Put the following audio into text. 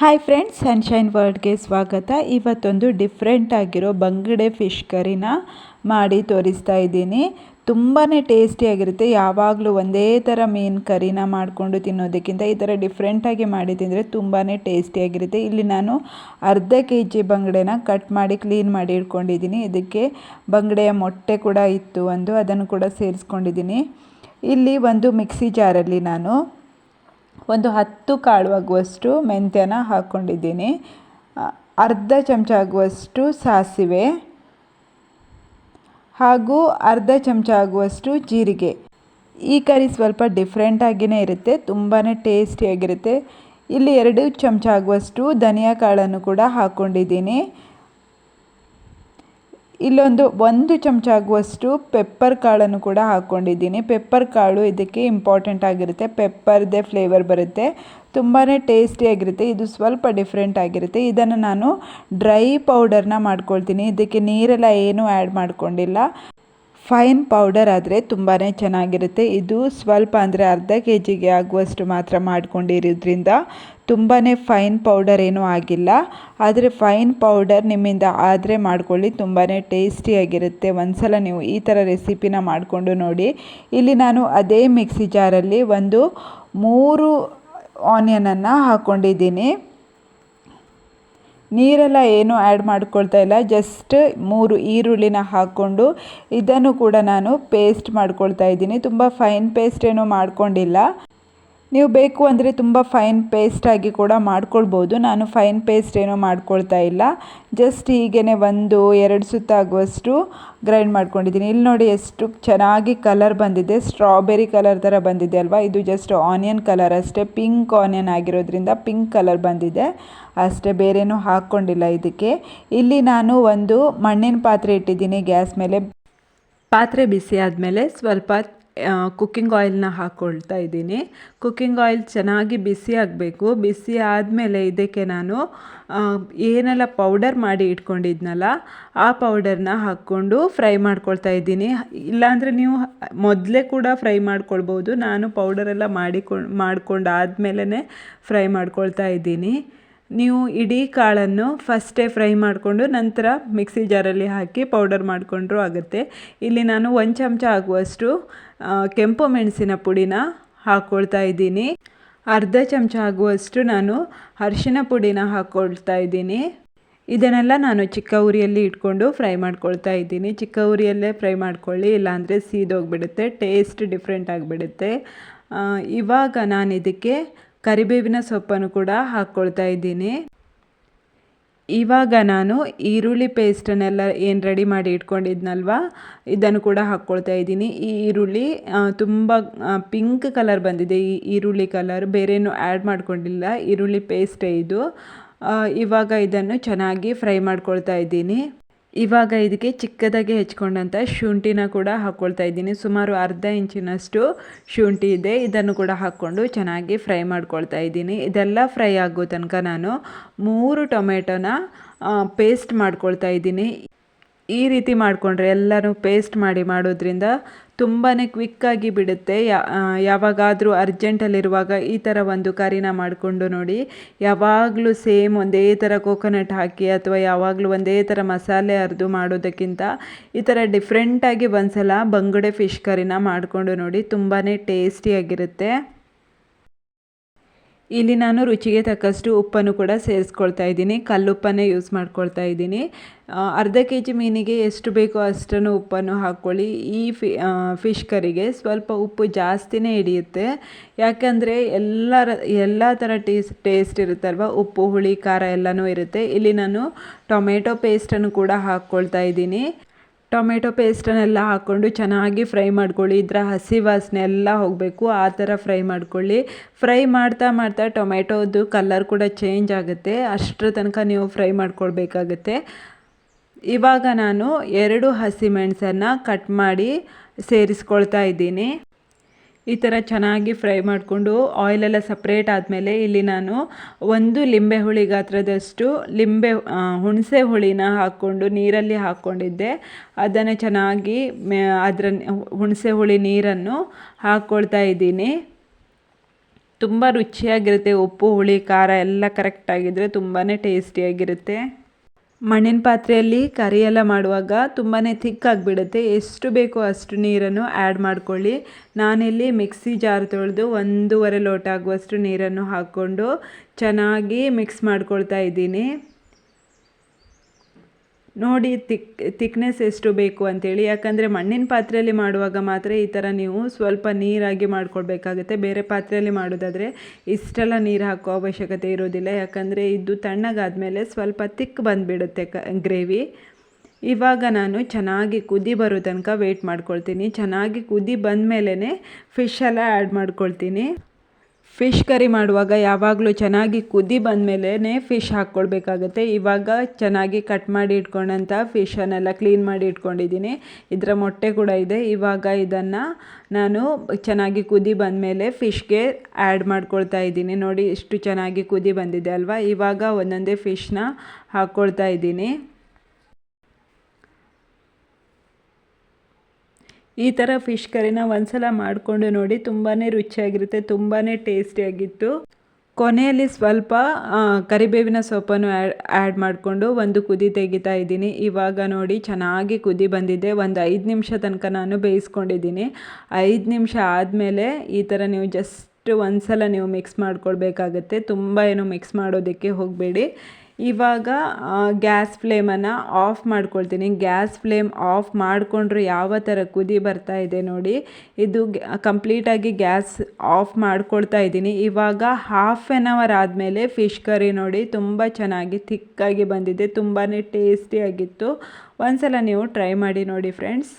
Hi friends sunshine ವರ್ಲ್ಡ್ಗೆ ಸ್ವಾಗತ. ಇವತ್ತೊಂದು different ಆಗಿರೋ ಬಂಗಡೆ ಫಿಶ್ ಕರಿನ ಮಾಡಿ ತೋರಿಸ್ತಾ ಇದ್ದೀನಿ. ತುಂಬಾ ಟೇಸ್ಟಿಯಾಗಿರುತ್ತೆ ಯಾವಾಗಲೂ ಒಂದೇ ಥರ ಮೀನು ಕರಿನ ಮಾಡಿಕೊಂಡು ತಿನ್ನೋದಕ್ಕಿಂತ ಈ ಥರ ಡಿಫ್ರೆಂಟಾಗಿ ಮಾಡಿ ತಿಂದರೆ ತುಂಬಾ ಟೇಸ್ಟಿಯಾಗಿರುತ್ತೆ ಇಲ್ಲಿ ನಾನು ಅರ್ಧ ಕೆ ಜಿ ಬಂಗಡೆನ ಕಟ್ ಮಾಡಿ ಕ್ಲೀನ್ ಮಾಡಿ ಇಟ್ಕೊಂಡಿದ್ದೀನಿ. ಇದಕ್ಕೆ ಬಂಗಡೆಯ ಮೊಟ್ಟೆ ಕೂಡ ಇತ್ತು ಒಂದು, ಅದನ್ನು ಕೂಡ ಸೇರಿಸ್ಕೊಂಡಿದ್ದೀನಿ. ಇಲ್ಲಿ ಒಂದು ಮಿಕ್ಸಿ ಜಾರಲ್ಲಿ ನಾನು ಒಂದು ಹತ್ತು ಕಾಳು ಆಗುವಷ್ಟು ಮೆಂತ್ಯನ ಹಾಕ್ಕೊಂಡಿದ್ದೀನಿ ಅರ್ಧ ಚಮಚ ಆಗುವಷ್ಟು ಸಾಸಿವೆ ಹಾಗೂ ಅರ್ಧ ಚಮಚ ಆಗುವಷ್ಟು ಜೀರಿಗೆ. ಈ ಕರಿ ಸ್ವಲ್ಪ ಡಿಫ್ರೆಂಟಾಗಿಯೇ ಇರುತ್ತೆ ತುಂಬಾ ಟೇಸ್ಟಿಯಾಗಿರುತ್ತೆ ಇಲ್ಲಿ ಎರಡು ಚಮಚ ಆಗುವಷ್ಟು ಧನಿಯಾ ಕಾಳನ್ನು ಕೂಡ ಹಾಕ್ಕೊಂಡಿದ್ದೀನಿ ಇಲ್ಲೊಂದು ಒಂದು ಚಮಚ ಆಗುವಷ್ಟು ಪೆಪ್ಪರ್ ಕಾಳನ್ನು ಕೂಡ ಹಾಕ್ಕೊಂಡಿದ್ದೀನಿ ಪೆಪ್ಪರ್ ಕಾಳು ಇದಕ್ಕೆ ಇಂಪಾರ್ಟೆಂಟ್ ಆಗಿರುತ್ತೆ. ಪೆಪ್ಪರ್ದೇ ಫ್ಲೇವರ್ ಬರುತ್ತೆ. ತುಂಬಾ ಟೇಸ್ಟಿಯಾಗಿರುತ್ತೆ ಇದು ಸ್ವಲ್ಪ ಡಿಫ್ರೆಂಟ್ ಆಗಿರುತ್ತೆ. ಇದನ್ನು ನಾನು ಡ್ರೈ ಪೌಡರ್ನ ಮಾಡ್ಕೊಳ್ತೀನಿ. ಇದಕ್ಕೆ ನೀರೆಲ್ಲ ಏನೂ ಆ್ಯಡ್ ಮಾಡ್ಕೊಂಡಿಲ್ಲ. ಫೈನ್ ಪೌಡರ್ ಆದರೆ ತುಂಬಾ ಚೆನ್ನಾಗಿರುತ್ತೆ. ಇದು ಸ್ವಲ್ಪ ಅಂದರೆ ಅರ್ಧ ಕೆ ಜಿಗೆ ಆಗುವಷ್ಟು ಮಾತ್ರ ಮಾಡ್ಕೊಂಡಿರೋದ್ರಿಂದ ತುಂಬಾ ಫೈನ್ ಪೌಡರ್ ಏನೂ ಆಗಿಲ್ಲ. ಆದರೆ ಫೈನ್ ಪೌಡರ್ ನಿಮ್ಮಿಂದ ಆದರೆ ಮಾಡ್ಕೊಳ್ಳಿ ತುಂಬಾ ಟೇಸ್ಟಿಯಾಗಿರುತ್ತೆ ಒಂದು ಸಲ ನೀವು ಈ ಥರ ರೆಸಿಪಿನ ಮಾಡಿಕೊಂಡು ನೋಡಿ. ಇಲ್ಲಿ ನಾನು ಅದೇ ಮಿಕ್ಸಿ ಜಾರಲ್ಲಿ ಒಂದು ಮೂರು ಆನಿಯನನ್ನು ಹಾಕ್ಕೊಂಡಿದ್ದೀನಿ ನೀರೆಲ್ಲ ಏನು ಆ್ಯಡ್ ಮಾಡ್ಕೊಳ್ತಾ ಇಲ್ಲ. ಜಸ್ಟ್ ಮೂರು ಈರುಳ್ಳಿನ ಹಾಕ್ಕೊಂಡು ಇದನ್ನು ಕೂಡ ನಾನು ಪೇಸ್ಟ್ ಮಾಡ್ಕೊಳ್ತಾ ಇದ್ದೀನಿ. ತುಂಬ ಫೈನ್ ಪೇಸ್ಟ್ ಏನು ಮಾಡ್ಕೊಂಡಿಲ್ಲ. ನೀವು ಬೇಕು ಅಂದರೆ ತುಂಬ ಫೈನ್ ಪೇಸ್ಟಾಗಿ ಕೂಡ ಮಾಡ್ಕೊಳ್ಬೋದು. ನಾನು ಫೈನ್ ಪೇಸ್ಟ್ ಏನೋ ಮಾಡ್ಕೊಳ್ತಾ ಇಲ್ಲ. ಜಸ್ಟ್ ಹೀಗೇ ಒಂದು ಎರಡು ಸುತ್ತಾಗುವಷ್ಟು ಗ್ರೈಂಡ್ ಮಾಡ್ಕೊಂಡಿದ್ದೀನಿ. ಇಲ್ಲಿ ನೋಡಿ ಎಷ್ಟು ಚೆನ್ನಾಗಿ ಕಲರ್ ಬಂದಿದೆ. ಸ್ಟ್ರಾಬೆರಿ ಕಲರ್ ಥರ ಬಂದಿದೆ ಅಲ್ವಾ? ಇದು ಜಸ್ಟ್ ಆನಿಯನ್ ಕಲರ್ ಅಷ್ಟೇ. ಪಿಂಕ್ ಆನಿಯನ್ ಆಗಿರೋದ್ರಿಂದ ಪಿಂಕ್ ಕಲರ್ ಬಂದಿದೆ. ಅಷ್ಟೇ, ಬೇರೇನೂ ಹಾಕ್ಕೊಂಡಿಲ್ಲ ಇದಕ್ಕೆ. ಇಲ್ಲಿ ನಾನು ಒಂದು ಮಣ್ಣಿನ ಪಾತ್ರೆ ಇಟ್ಟಿದ್ದೀನಿ ಗ್ಯಾಸ್ ಮೇಲೆ. ಪಾತ್ರೆ ಬಿಸಿ ಆದಮೇಲೆ ಸ್ವಲ್ಪ ಕುಕ್ಕಿಂಗ್ ಆಯಿಲ್ನ ಹಾಕ್ಕೊಳ್ತಾ ಇದ್ದೀನಿ. ಕುಕ್ಕಿಂಗ್ ಆಯಿಲ್ ಚೆನ್ನಾಗಿ ಬಿಸಿ ಆಗಬೇಕು. ಬಿಸಿ ಆದಮೇಲೆ ಇದಕ್ಕೆ ನಾನು ಏನೆಲ್ಲ ಪೌಡರ್ ಮಾಡಿ ಇಟ್ಕೊಂಡಿದ್ನಲ್ಲ, ಆ ಪೌಡರ್ನ ಹಾಕ್ಕೊಂಡು ಫ್ರೈ ಮಾಡ್ಕೊಳ್ತಾ ಇದ್ದೀನಿ. ಇಲ್ಲಾಂದರೆ ನೀವು ಮೊದಲೇ ಕೂಡ ಫ್ರೈ ಮಾಡ್ಕೊಳ್ಬೋದು. ನಾನು ಪೌಡರೆಲ್ಲ ಮಾಡಿಕೊಂಡು ಮಾಡ್ಕೊಂಡಾದ್ಮೇಲೆ ಫ್ರೈ ಮಾಡ್ಕೊಳ್ತಾ ಇದ್ದೀನಿ. ನೀವು ಇಡೀ ಕಾಳನ್ನು ಫಸ್ಟೇ ಫ್ರೈ ಮಾಡಿಕೊಂಡು ನಂತರ ಮಿಕ್ಸಿ ಜಾರಲ್ಲಿ ಹಾಕಿ ಪೌಡರ್ ಮಾಡಿಕೊಂಡ್ರೂ ಆಗುತ್ತೆ. ಇಲ್ಲಿ ನಾನು ಒಂದು ಚಮಚ ಆಗುವಷ್ಟು ಕೆಂಪು ಮೆಣಸಿನ ಪುಡಿನ ಹಾಕ್ಕೊಳ್ತಾ ಇದ್ದೀನಿ. ಅರ್ಧ ಚಮಚ ಆಗುವಷ್ಟು ನಾನು ಅರಿಶಿನ ಪುಡಿನ ಹಾಕ್ಕೊಳ್ತಾ ಇದ್ದೀನಿ. ಇದನ್ನೆಲ್ಲ ನಾನು ಚಿಕ್ಕ ಉರಿಯಲ್ಲಿ ಇಟ್ಕೊಂಡು ಫ್ರೈ ಮಾಡ್ಕೊಳ್ತಾ ಇದ್ದೀನಿ. ಚಿಕ್ಕ ಉರಿಯಲ್ಲೇ ಫ್ರೈ ಮಾಡ್ಕೊಳ್ಳಿ, ಇಲ್ಲಾಂದರೆ ಸೀದೋಗಿಬಿಡುತ್ತೆ ಟೇಸ್ಟ್ ಡಿಫ್ರೆಂಟ್ ಆಗಿಬಿಡುತ್ತೆ. ಇವಾಗ ನಾನು ಇದಕ್ಕೆ ಕರಿಬೇವಿನ ಸೊಪ್ಪನ್ನು ಕೂಡ ಹಾಕ್ಕೊಳ್ತಾ ಇದ್ದೀನಿ. ಇವಾಗ ನಾನು ಈರುಳ್ಳಿ ಪೇಸ್ಟನ್ನೆಲ್ಲ ಏನು ರೆಡಿ ಮಾಡಿ ಇಟ್ಕೊಂಡಿದ್ನಲ್ವ, ಇದನ್ನು ಕೂಡ ಹಾಕ್ಕೊಳ್ತಾ ಇದ್ದೀನಿ. ಈ ಈರುಳ್ಳಿ ತುಂಬ ಪಿಂಕ್ ಕಲರ್ ಬಂದಿದೆ ಈ ಈರುಳ್ಳಿ ಕಲರ್. ಬೇರೇನು ಆ್ಯಡ್ ಮಾಡ್ಕೊಂಡಿಲ್ಲ. ಈರುಳ್ಳಿ ಪೇಸ್ಟೇ ಇದು. ಇವಾಗ ಇದನ್ನು ಚೆನ್ನಾಗಿ ಫ್ರೈ ಮಾಡ್ಕೊಳ್ತಾ ಇದ್ದೀನಿ. ಇವಾಗ ಇದಕ್ಕೆ ಚಿಕ್ಕದಾಗಿ ಹೆಚ್ಕೊಂಡಂಥ ಶುಂಠಿನ ಕೂಡ ಹಾಕ್ಕೊಳ್ತಾ ಇದ್ದೀನಿ. ಸುಮಾರು ಅರ್ಧ ಇಂಚಿನಷ್ಟು ಶುಂಠಿ ಇದೆ. ಇದನ್ನು ಕೂಡ ಹಾಕ್ಕೊಂಡು ಚೆನ್ನಾಗಿ ಫ್ರೈ ಮಾಡ್ಕೊಳ್ತಾ ಇದ್ದೀನಿ. ಇದೆಲ್ಲ ಫ್ರೈ ಆಗೋ ತನಕ ನಾನು ಮೂರು ಟೊಮೆಟೊನ ಪೇಸ್ಟ್ ಮಾಡ್ಕೊಳ್ತಾ ಇದ್ದೀನಿ. ಈ ರೀತಿ ಮಾಡಿಕೊಂಡ್ರೆ ಎಲ್ಲನೂ ಪೇಸ್ಟ್ ಮಾಡಿ ಮಾಡೋದ್ರಿಂದ ತುಂಬಾ ಕ್ವಿಕ್ಕಾಗಿ ಬಿಡುತ್ತೆ. ಯಾವಾಗಾದರೂ ಅರ್ಜೆಂಟಲ್ಲಿರುವಾಗ ಈ ಥರ ಒಂದು ಕರಿನ ಮಾಡಿಕೊಂಡು ನೋಡಿ. ಯಾವಾಗಲೂ ಸೇಮ್ ಒಂದೇ ಥರ ಕೋಕೋನಟ್ ಹಾಕಿ ಅಥವಾ ಯಾವಾಗಲೂ ಒಂದೇ ಥರ ಮಸಾಲೆ ಅರ್ದು ಮಾಡೋದಕ್ಕಿಂತ ಈ ಥರ ಡಿಫ್ರೆಂಟಾಗಿ ಒಂದು ಸಲ ಬಂಗುಡೆ ಫಿಶ್ ಕರಿನ ಮಾಡಿಕೊಂಡು ನೋಡಿ. ತುಂಬಾ ಟೇಸ್ಟಿಯಾಗಿರುತ್ತೆ ಇಲ್ಲಿ ನಾನು ರುಚಿಗೆ ತಕ್ಕಷ್ಟು ಉಪ್ಪನ್ನು ಕೂಡ ಸೇರಿಸ್ಕೊಳ್ತಾ ಇದ್ದೀನಿ. ಕಲ್ಲುಪ್ಪನ್ನೇ ಯೂಸ್ ಮಾಡ್ಕೊಳ್ತಾ ಇದ್ದೀನಿ. ಅರ್ಧ ಕೆ ಜಿ ಮೀನಿಗೆ ಎಷ್ಟು ಬೇಕೋ ಅಷ್ಟನ್ನು ಉಪ್ಪನ್ನು ಹಾಕ್ಕೊಳ್ಳಿ. ಈ ಫಿ ಫಿಶ್ ಕರಿಗೆ ಸ್ವಲ್ಪ ಉಪ್ಪು ಜಾಸ್ತಿನೇ ಹಿಡಿಯುತ್ತೆ. ಯಾಕಂದರೆ ಎಲ್ಲ ಎಲ್ಲ ಥರ ಟೇಸ್ಟ್ ಟೇಸ್ಟ್ ಇರುತ್ತಲ್ವ? ಉಪ್ಪು, ಹುಳಿ, ಖಾರ ಎಲ್ಲನೂ ಇರುತ್ತೆ. ಇಲ್ಲಿ ನಾನು ಟೊಮೆಟೊ ಪೇಸ್ಟನ್ನು ಕೂಡ ಹಾಕ್ಕೊಳ್ತಾ ಇದ್ದೀನಿ. ಟೊಮೆಟೊ ಪೇಸ್ಟನ್ನೆಲ್ಲ ಹಾಕ್ಕೊಂಡು ಚೆನ್ನಾಗಿ ಫ್ರೈ ಮಾಡ್ಕೊಳ್ಳಿ. ಇದರ ಹಸಿ ವಾಸನೆ ಎಲ್ಲ ಹೋಗಬೇಕು. ಆ ಥರ ಫ್ರೈ ಮಾಡ್ಕೊಳ್ಳಿ. ಫ್ರೈ ಮಾಡ್ತಾ ಮಾಡ್ತಾ ಟೊಮೆಟೊದು ಕಲರ್ ಕೂಡ ಚೇಂಜ್ ಆಗುತ್ತೆ. ಅಷ್ಟರ ತನಕ ನೀವು ಫ್ರೈ ಮಾಡ್ಕೊಳ್ಬೇಕಾಗತ್ತೆ. ಇವಾಗ ನಾನು ಎರಡು ಹಸಿಮೆಣಸನ್ನು ಕಟ್ ಮಾಡಿ ಸೇರಿಸ್ಕೊಳ್ತಾ ಇದ್ದೀನಿ. ಈ ಥರ ಚೆನ್ನಾಗಿ ಫ್ರೈ ಮಾಡಿಕೊಂಡು ಆಯಿಲೆಲ್ಲ ಸಪ್ರೇಟ್ ಆದಮೇಲೆ ಇಲ್ಲಿ ನಾನು ಒಂದು ಲಿಂಬೆ ಹುಳಿ ಗಾತ್ರದಷ್ಟು ಲಿಂಬೆ ಹುಣಸೆ ಹುಳಿನ ಹಾಕ್ಕೊಂಡು ನೀರಲ್ಲಿ ಹಾಕ್ಕೊಂಡಿದ್ದೆ. ಅದನ್ನು ಚೆನ್ನಾಗಿ ಅದರ ಹುಣಸೆ ಹುಳಿ ನೀರನ್ನು ಹಾಕ್ಕೊಳ್ತಾ ಇದ್ದೀನಿ. ತುಂಬ ರುಚಿಯಾಗಿರುತ್ತೆ ಉಪ್ಪು, ಹುಳಿ, ಖಾರ ಎಲ್ಲ ಕರೆಕ್ಟಾಗಿದ್ದರೆ ತುಂಬಾ ಟೇಸ್ಟಿಯಾಗಿರುತ್ತೆ. ಮಣ್ಣಿನ ಪಾತ್ರೆಯಲ್ಲಿ ಕರಿ ಎಲ್ಲ ಮಾಡುವಾಗ ತುಂಬಾ ಥಿಕ್ ಆಗಿಬಿಡುತ್ತೆ. ಎಷ್ಟು ಬೇಕೋ ಅಷ್ಟು ನೀರನ್ನು ಆ್ಯಡ್ ಮಾಡ್ಕೊಳ್ಳಿ. ನಾನಿಲ್ಲಿ ಮಿಕ್ಸಿ ಜಾರ್ ತೊಳೆದು ಒಂದೂವರೆ ಲೋಟ ಆಗುವಷ್ಟು ನೀರನ್ನು ಹಾಕ್ಕೊಂಡು ಚೆನ್ನಾಗಿ ಮಿಕ್ಸ್ ಮಾಡ್ಕೊಳ್ತಾ ಇದ್ದೀನಿ. ನೋಡಿ ತಿಕ್ ತಿಕ್ನೆಸ್ ಎಷ್ಟು ಬೇಕು ಅಂತೇಳಿ. ಯಾಕಂದರೆ ಮಣ್ಣಿನ ಪಾತ್ರೆಯಲ್ಲಿ ಮಾಡುವಾಗ ಮಾತ್ರ ಈ ಥರ ನೀವು ಸ್ವಲ್ಪ ನೀರಾಗಿ ಮಾಡ್ಕೊಳ್ಬೇಕಾಗುತ್ತೆ ಬೇರೆ ಪಾತ್ರೆಯಲ್ಲಿ ಮಾಡೋದಾದರೆ ಇಷ್ಟೆಲ್ಲ ನೀರು ಹಾಕೋ ಅವಶ್ಯಕತೆ ಇರೋದಿಲ್ಲ. ಯಾಕಂದರೆ ಇದು ತಣ್ಣಗಾದಮೇಲೆ ಸ್ವಲ್ಪ ತಿಕ್ ಬಂದುಬಿಡುತ್ತೆ ಕ, ಗ್ರೇವಿ. ಇವಾಗ ನಾನು ಚೆನ್ನಾಗಿ ಕುದಿ ಬರೋ ತನಕ ವೇಟ್ ಮಾಡ್ಕೊಳ್ತೀನಿ. ಚೆನ್ನಾಗಿ ಕುದಿ ಬಂದ ಮೇಲೇ ಫಿಶ್ ಎಲ್ಲ ಆ್ಯಡ್ ಮಾಡ್ಕೊಳ್ತೀನಿ. ಫಿಶ್ ಕರಿ ಮಾಡುವಾಗ ಯಾವಾಗಲೂ ಚೆನ್ನಾಗಿ ಕುದಿ ಬಂದಮೇಲೆ ಫಿಶ್ ಹಾಕ್ಕೊಳ್ಬೇಕಾಗತ್ತೆ. ಇವಾಗ ಚೆನ್ನಾಗಿ ಕಟ್ ಮಾಡಿ ಇಟ್ಕೊಂಡಂಥ ಫಿಶನ್ನೆಲ್ಲ ಕ್ಲೀನ್ ಮಾಡಿ ಇಟ್ಕೊಂಡಿದ್ದೀನಿ. ಇದರ ಮೊಟ್ಟೆ ಕೂಡ ಇದೆ. ಇವಾಗ ಇದನ್ನು ನಾನು ಚೆನ್ನಾಗಿ ಕುದಿ ಬಂದಮೇಲೆ ಫಿಶ್ಗೆ ಆ್ಯಡ್ ಮಾಡ್ಕೊಳ್ತಾ ಇದ್ದೀನಿ. ನೋಡಿ ಎಷ್ಟು ಚೆನ್ನಾಗಿ ಕುದಿ ಬಂದಿದೆ ಅಲ್ವಾ? ಇವಾಗ ಒಂದೊಂದೇ ಫಿಶ್ನ ಹಾಕ್ಕೊಳ್ತಾ ಇದ್ದೀನಿ. ಈ ಥರ ಫಿಶ್ ಕರಿನ ಒಂದ್ಸಲ ಮಾಡಿಕೊಂಡು ನೋಡಿ ತುಂಬಾ ರುಚಿಯಾಗಿರುತ್ತೆ ತುಂಬಾ ಟೇಸ್ಟಿಯಾಗಿತ್ತು ಕೊನೆಯಲ್ಲಿ ಸ್ವಲ್ಪ ಕರಿಬೇವಿನ ಸೊಪ್ಪನ್ನು ಆ್ಯಡ್ ಮಾಡಿಕೊಂಡು ಒಂದು ಕುದಿ ತೆಗಿತಾ ಇದ್ದೀನಿ. ಇವಾಗ ನೋಡಿ ಚೆನ್ನಾಗಿ ಕುದಿ ಬಂದಿದೆ. ಒಂದು ಐದು ನಿಮಿಷ ತನಕ ನಾನು ಬೇಯಿಸ್ಕೊಂಡಿದ್ದೀನಿ. ಐದು ನಿಮಿಷ ಆದಮೇಲೆ ಈ ಥರ ನೀವು ಜಸ್ಟ್ ಒಂದು ಸಲ ನೀವು ಮಿಕ್ಸ್ ಮಾಡ್ಕೊಳ್ಬೇಕಾಗತ್ತೆ. ತುಂಬ ಏನು ಮಿಕ್ಸ್ ಮಾಡೋದಕ್ಕೆ ಹೋಗಬೇಡಿ. ಇವಾಗ ಗ್ಯಾಸ್ ಫ್ಲೇಮನ್ನು ಆಫ್ ಮಾಡ್ಕೊಳ್ತೀನಿ. ಗ್ಯಾಸ್ ಫ್ಲೇಮ್ ಆಫ್ ಮಾಡಿಕೊಂಡ್ರೆ ಯಾವ ಥರ ಕುದಿ ಬರ್ತಾ ಇದೆ ನೋಡಿ. ಇದು ಕಂಪ್ಲೀಟಾಗಿ ಗ್ಯಾಸ್ ಆಫ್ ಮಾಡ್ಕೊಳ್ತಾ ಇದ್ದೀನಿ. ಇವಾಗ ಹಾಫ್ ಆನ್ ಅವರ್ ಆದಮೇಲೆ ಫಿಶ್ ಕರಿ ನೋಡಿ ತುಂಬ ಚೆನ್ನಾಗಿ ಥಿಕ್ಕಾಗಿ ಬಂದಿದೆ. ತುಂಬಾ ಟೇಸ್ಟಿಯಾಗಿತ್ತು ಒಂದ್ಸಲ ನೀವು ಟ್ರೈ ಮಾಡಿ ನೋಡಿ ಫ್ರೆಂಡ್ಸ್